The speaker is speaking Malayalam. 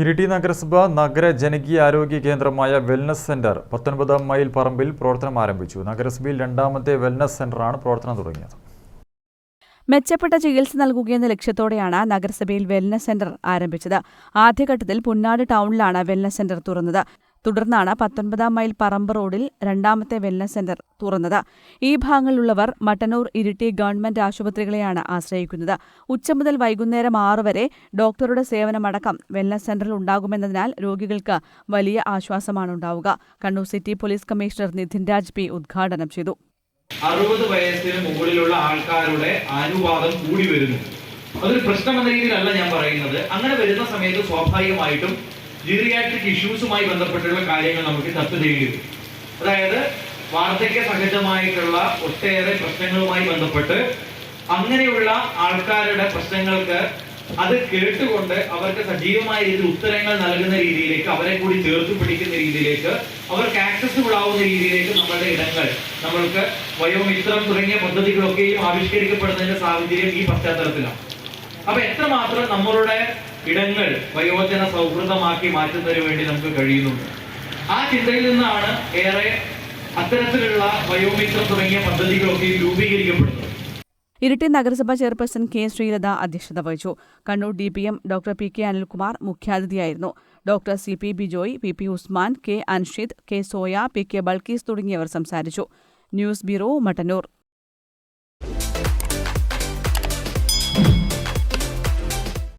ഇരിട്ടി നഗരസഭ നഗര ജനകീയ ആരോഗ്യ കേന്ദ്രമായ വെൽനസ് സെന്റർ പത്തൊൻപതാം മൈൽ പറമ്പിൽ പ്രവർത്തനം ആരംഭിച്ചു. നഗരസഭയിൽ രണ്ടാമത്തെ വെൽനസ് സെന്ററാണ് പ്രവർത്തനം തുടങ്ങിയത്. മെച്ചപ്പെട്ട ചികിത്സ നൽകുകയെന്ന ലക്ഷ്യത്തോടെയാണ് നഗരസഭയിൽ വെൽനസ് സെന്റർ ആരംഭിച്ചത്. ആദ്യഘട്ടത്തിൽ പുന്നാട് ടൗണിലാണ് വെൽനസ് സെന്റർ തുറന്നത്. തുടർന്നാണ് പത്തൊൻപതാം മൈൽ പറമ്പ് റോഡിൽ രണ്ടാമത്തെ വെൽനസ് സെന്റർ തുറന്നത്. ഈ ഭാഗങ്ങളിലുള്ളവർ മട്ടന്നൂർ ഇരിട്ടി ഗവൺമെന്റ് ആശുപത്രികളെയാണ് ആശ്രയിക്കുന്നത്. ഉച്ച മുതൽ വൈകുന്നേരം ആറ് വരെ ഡോക്ടറുടെ സേവനമടക്കം വെൽനസ് സെന്ററിൽ ഉണ്ടാകുമെന്നതിനാൽ രോഗികൾക്ക് വലിയ ആശ്വാസമാണ് ഉണ്ടാവുക. Kannur city police commissioner Nidhin Raj P ഉദ്ഘാടനം ചെയ്തു. അറുപത് വയസ്സിന് മുകളിലുള്ള ആൾക്കാരുടെ അനുവാദം കൂടി വരുന്നു. അതൊരു പ്രശ്നം എന്ന രീതിയിലല്ല ഞാൻ പറയുന്നത്. അങ്ങനെ വരുന്ന സമയത്ത് സ്വാഭാവികമായിട്ടും ജീറിയാട്രിക് ഇഷ്യൂസുമായി ബന്ധപ്പെട്ടുള്ള കാര്യങ്ങൾ നമുക്ക് ചർച്ച ചെയ്യേണ്ടി അതായത് വാർദ്ധക്യ സഹജമായിട്ടുള്ള ഒട്ടേറെ പ്രശ്നങ്ങളുമായി ബന്ധപ്പെട്ട് അങ്ങനെയുള്ള ആൾക്കാരുടെ പ്രശ്നങ്ങൾക്ക് അത് കേട്ടുകൊണ്ട് അവർക്ക് സജീവമായ രീതിയിൽ ഉത്തരങ്ങൾ നൽകുന്ന രീതിയിലേക്ക് അവരെ കൂടി ചേർത്ത് പിടിക്കുന്ന രീതിയിലേക്ക് അവർക്ക് ആക്സസിബിൾ ആവുന്ന രീതിയിലേക്ക് നമ്മളുടെ ഇടങ്ങൾ നമ്മൾക്ക് വയോമിത്രം തുടങ്ങിയ പദ്ധതികളൊക്കെയും ആവിഷ്കരിക്കപ്പെടുന്നതിന്റെ സാഹചര്യം ഈ പശ്ചാത്തലത്തിലാണ്. അപ്പൊ എത്രമാത്രം നമ്മളുടെ ഇടങ്ങൾ വയോജന സൗഹൃദമാക്കി മാറ്റുന്നതിന് വേണ്ടി നമുക്ക് കഴിയുന്നുണ്ട്. ആ ചിന്തയിൽ നിന്നാണ് ഏറെ അത്തരത്തിലുള്ള വയോമിത്രം തുടങ്ങിയ പദ്ധതികളൊക്കെ രൂപീകരിക്കപ്പെടുന്നത്. ഇരിട്ടി നഗരസഭാ ചെയർപേഴ്സൺ കെ ശ്രീലത അധ്യക്ഷത വഹിച്ചു. Kannur D P M doctor P K Anilkumar മുഖ്യാതിഥിയായിരുന്നു. Doctor C P Bijoy P P Usman K Anshid K Soya P K Balkees തുടങ്ങിയവർ സംസാരിച്ചു. News bureau Mattannur.